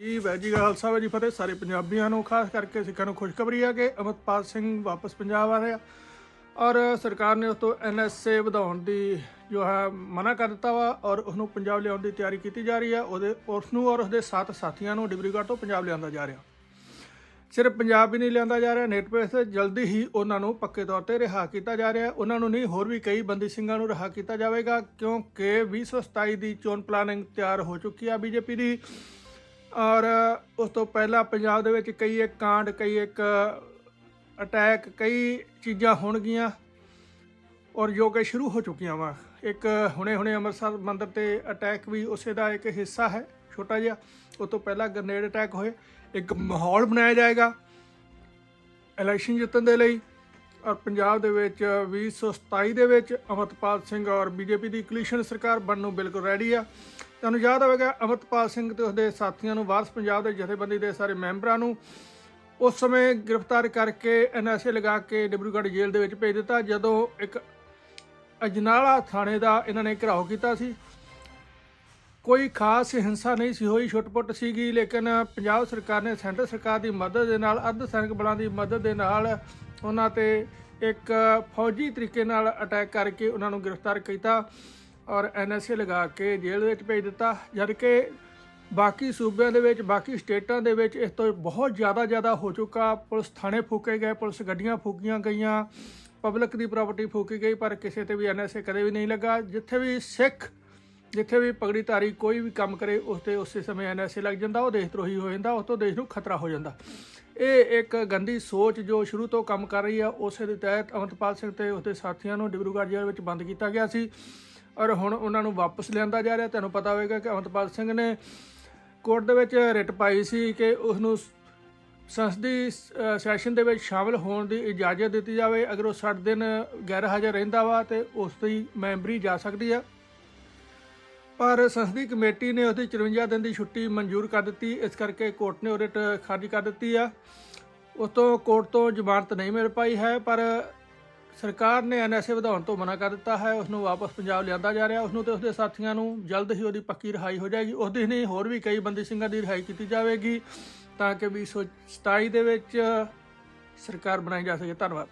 ਜੀ ਵੈਜੀ ਜੀ, ਕਾ ਖਾਲਸਾ ਵਾਹਿ ਜੀ? ਫਤਿਹ, ਸਾਰੇ ਪੰਜਾਬੀਆਂ ਨੂੰ, ਖਾਸ ਕਰਕੇ ਸਿੱਖਾਂ ਨੂੰ ਖੁਸ਼ਖਬਰੀ ਆ ਕਿ ਅਮਰਪਾਲ ਸਿੰਘ ਵਾਪਸ ਪੰਜਾਬ ਆ ਰਿਹਾ ਔਰ ਸਰਕਾਰ ਨੇ ਉਸ ਤੋਂ ਐਨਐਸਏ ਵਧਾਉਣ ਦੀ ਜੋ ਹੈ ਮਨਾ ਕਰ ਦਿੱਤਾ ਵਾ ਔਰ ਉਸ ਨੂੰ ਪੰਜਾਬ ਲਿਆਉਣ ਦੀ ਤਿਆਰੀ ਕੀਤੀ ਜਾ ਰਹੀ ਹੈ ਉਹਦੇ, ਉਸ ਨੂੰ ਔਰ ਉਸਦੇ ਸਾਥ ਸਾਥੀਆਂ ਨੂੰ ਡਿਬਰੂਗੜ੍ਹ ਤੋਂ ਪੰਜਾਬ ਲਿਆਂਦਾ ਜਾ ਰਿਹਾ। ਸਿਰਫ ਪੰਜਾਬ ਹੀ ਨਹੀਂ ਲਿਆਂਦਾ ਜਾ ਰਿਹਾ, ਨੈਟ ਪੇਸ ਤੇ ਜਲਦੀ ਹੀ ਉਹਨਾਂ ਨੂੰ ਪੱਕੇ ਤੌਰ ਤੇ ਰਿਹਾ ਕੀਤਾ ਜਾ ਰਿਹਾ। ਉਹਨਾਂ ਨੂੰ ਨਹੀਂ, ਹੋਰ ਵੀ ਕਈ ਬੰਦੀ ਸਿੰਘਾਂ ਨੂੰ ਰਿਹਾ ਕੀਤਾ ਜਾਵੇਗਾ, ਕਿਉਂਕਿ 2027 ਦੀ ਚੋਣ ਪਲਾਨਿੰਗ ਤਿਆਰ ਹੋ ਚੁੱਕੀ ਆ ਬੀਜੇਪੀ ਦੀ। ਔਰ ਉਸ ਤੋਂ ਪਹਿਲਾਂ ਪੰਜਾਬ ਦੇ ਵਿੱਚ ਕਈ ਇੱਕ ਕਾਂਡ, ਕਈ ਇੱਕ ਅਟੈਕ, ਕਈ ਚੀਜ਼ਾਂ ਹੋਣਗੀਆਂ ਔਰ ਜੋ ਕਿ ਸ਼ੁਰੂ ਹੋ ਚੁੱਕੀਆਂ ਵਾ। ਇੱਕ ਹੁਣੇ-ਹੁਣੇ ਅੰਮ੍ਰਿਤਸਰ ਮੰਦਿਰ ਤੇ ਅਟੈਕ ਵੀ ਉਸੇ ਦਾ ਇੱਕ ਹਿੱਸਾ ਹੈ, ਛੋਟਾ ਜਿਹਾ। ਉਸ ਤੋਂ ਪਹਿਲਾਂ ਗ੍ਰਨੇਡ ਅਟੈਕ ਹੋਏ, ਇੱਕ ਮਾਹੌਲ ਬਣਾਇਆ ਜਾਏਗਾ ਇਲੈਕਸ਼ਨ ਜਿੱਤਣ ਦੇ ਲਈ ਔਰ ਪੰਜਾਬ ਦੇ ਵਿੱਚ 2027 ਦੇ ਵਿੱਚ ਅਮਰਤਪਾਲ ਸਿੰਘ ਔਰ ਬੀਜੇਪੀ ਦੀ ਕੋਲੀਸ਼ਨ ਸਰਕਾਰ ਬਣਨ ਨੂੰ ਬਿਲਕੁਲ ਰੈਡੀ ਆ। ਤੁਹਾਨੂੰ ਯਾਦ ਹੋਵੇਗਾ ਅਮਰਤਪਾਲ ਸਿੰਘ ਤੇ ਉਸਦੇ ਸਾਥੀਆਂ ਨੂੰ ਵਾਰਸ ਪੰਜਾਬ ਦੇ ਜਥੇਬੰਦੀ ਦੇ ਸਾਰੇ ਮੈਂਬਰਾਂ ਨੂੰ ਉਸ ਸਮੇਂ ਗ੍ਰਿਫਤਾਰ ਕਰਕੇ ਐਨਐਸਏ ਲਗਾ ਕੇ ਡਿਬਰੂਗੜ੍ਹ ਜੇਲ੍ਹ ਦੇ ਵਿੱਚ ਭੇਜ ਦਿੱਤਾ, ਜਦੋਂ ਇੱਕ ਅਜਨਾਲਾ ਥਾਣੇ ਦਾ ਇਹਨਾਂ ਨੇ ਘਿਰਾਓ ਕੀਤਾ ਸੀ। ਕੋਈ ਖਾਸ ਹਿੰਸਾ ਨਹੀਂ ਸੀ ਹੋਈ, ਛੁੱਟਪੁੱਟ ਸੀਗੀ, ਲੇਕਿਨ ਪੰਜਾਬ ਸਰਕਾਰ ਨੇ ਸੈਂਟਰ ਸਰਕਾਰ ਦੀ ਮਦਦ ਦੇ ਨਾਲ ਅੱਧ ਸੈਨਿਕ ਬਲਾਂ ਦੀ ਮਦਦ ਦੇ ਨਾਲ ਉਹਨਾਂ ਤੇ ਇੱਕ ਫੌਜੀ ਤਰੀਕੇ ਨਾਲ ਅਟੈਕ ਕਰਕੇ ਉਹਨਾਂ ਨੂੰ ਗ੍ਰਿਫਤਾਰ ਕੀਤਾ। ਔਰ ਐਨਐਸਏ ਲਗਾ ਕੇ ਜੇਲ੍ਹ ਵਿੱਚ ਭੇਜ ਦਿੱਤਾ, ਜਦ ਕਿ ਬਾਕੀ ਸੂਬਿਆਂ ਦੇ ਵਿੱਚ, ਬਾਕੀ ਸਟੇਟਾਂ ਦੇ ਵਿੱਚ ਇਸ ਤੋਂ ਬਹੁਤ ਜ਼ਿਆਦਾ ਜ਼ਿਆਦਾ ਹੋ ਚੁੱਕਾ। ਪੁਲਿਸ ਥਾਣੇ ਫੂਕੇ ਗਏ, ਪੁਲਿਸ ਗੱਡੀਆਂ ਫੂਕੀਆਂ ਗਈਆਂ, ਪਬਲਿਕ ਦੀ ਪ੍ਰਾਪਰਟੀ ਫੂਕੀ ਗਈ, ਪਰ ਕਿਸੇ ਤੇ ਵੀ ਐਨਐਸਏ ਕਦੇ ਵੀ ਨਹੀਂ ਲੱਗਾ। ਜਿੱਥੇ ਵੀ ਸਿੱਖ, ਜਿੱਥੇ ਵੀ ਪਗੜੀ ਧਾਰੀ ਕੋਈ ਵੀ ਕੰਮ ਕਰੇ, ਉਸ ਤੇ ਉਸੇ ਸਮੇਂ ਐਨਐਸਏ ਲੱਗ ਜਾਂਦਾ, ਉਹ ਦੇਸ਼ ਧਰੋਹੀ ਹੋ ਜਾਂਦਾ ਉਸ ਤੋਂ ਦੇਸ਼ ਨੂੰ ਖਤਰਾ ਹੋ ਜਾਂਦਾ। ਇਹ ਇੱਕ ਗੰਦੀ ਸੋਚ ਜੋ ਸ਼ੁਰੂ ਤੋਂ ਕੰਮ ਕਰ ਰਹੀ ਆ, ਉਸੇ ਦੇ ਤਹਿਤ ਅਮਰਪਾਲ ਸਿੰਘ ਤੇ ਉਸਦੇ ਸਾਥੀਆਂ ਨੂੰ ਡਿਬਰੂਗੜ੍ਹ ਜੇਲ੍ਹ ਵਿੱਚ ਬੰਦ ਕੀਤਾ ਗਿਆ ਸੀ। ਔਰ ਹੁਣ ਉਹਨਾਂ ਨੂੰ ਵਾਪਸ ਲਿਆਂਦਾ ਜਾ ਰਿਹਾ। ਤੁਹਾਨੂੰ ਪਤਾ ਹੋਵੇਗਾ ਕਿ ਅਮਰਪਾਲ ਸਿੰਘ ਨੇ ਕੋਰਟ ਦੇ ਵਿੱਚ ਰਿਟ ਪਾਈ ਸੀ ਕਿ ਉਸ ਨੂੰ ਸੰਸਦੀ ਸੈਸ਼ਨ ਦੇ ਵਿੱਚ ਸ਼ਾਮਲ ਹੋਣ ਦੀ ਇਜਾਜ਼ਤ ਦਿੱਤੀ ਜਾਵੇ। ਅਗਰ ਉਹ 60 ਦਿਨ ਗੈਰ ਹਾਜ਼ਰ ਰਹਿੰਦਾ ਵਾ ਤੇ ਉਸ ਦੀ ਮੈਂਬਰੀ ਜਾ ਸਕਦੀ ਆ। ਪਰ ਸੰਸਦੀ ਕਮੇਟੀ ਨੇ ਉਹਦੀ 54 ਦਿਨ ਦੀ ਛੁੱਟੀ ਮਨਜ਼ੂਰ ਕਰ ਦਿੱਤੀ। ਇਸ ਕਰਕੇ ਕੋਰਟ ਨੇ ਉਹ ਰਿਟ ਖਾਰਜ ਕਰ ਦਿੱਤੀ ਆ। ਉਸ ਤੋਂ ਕੋਰਟ ਤੋਂ ਜ਼ਮਾਨਤ ਨਹੀਂ ਮਿਲ ਪਾਈ ਹੈ, ਪਰ ਸਰਕਾਰ ਨੇ ਐਨਐਸਏ ਵਧਾਉਣ ਤੋਂ ਮਨਾ ਕਰ ਦਿੱਤਾ ਹੈ ਉਸ ਨੂੰ ਵਾਪਸ ਪੰਜਾਬ ਲਿਆਂਦਾ ਜਾ ਰਿਹਾ ਉਸ ਨੂੰ ਤੇ ਉਸਦੇ ਸਾਥੀਆਂ ਨੂੰ ਜਲਦ ਹੀ ਉਹਦੀ ਪੱਕੀ ਰਿਹਾਈ ਹੋ ਜਾਏਗੀ। ਉਸ ਦਿਨ ਹੀ ਹੋਰ ਵੀ ਕਈ ਬੰਦੀ ਸਿੰਘਾਂ ਦੀ ਰਿਹਾਈ ਕੀਤੀ ਜਾਵੇਗੀ, ਤਾਂ ਕਿ 2027 ਦੇ ਵਿੱਚ ਸਰਕਾਰ ਬਣਾਈ ਜਾ ਸਕੇ। ਧੰਨਵਾਦ।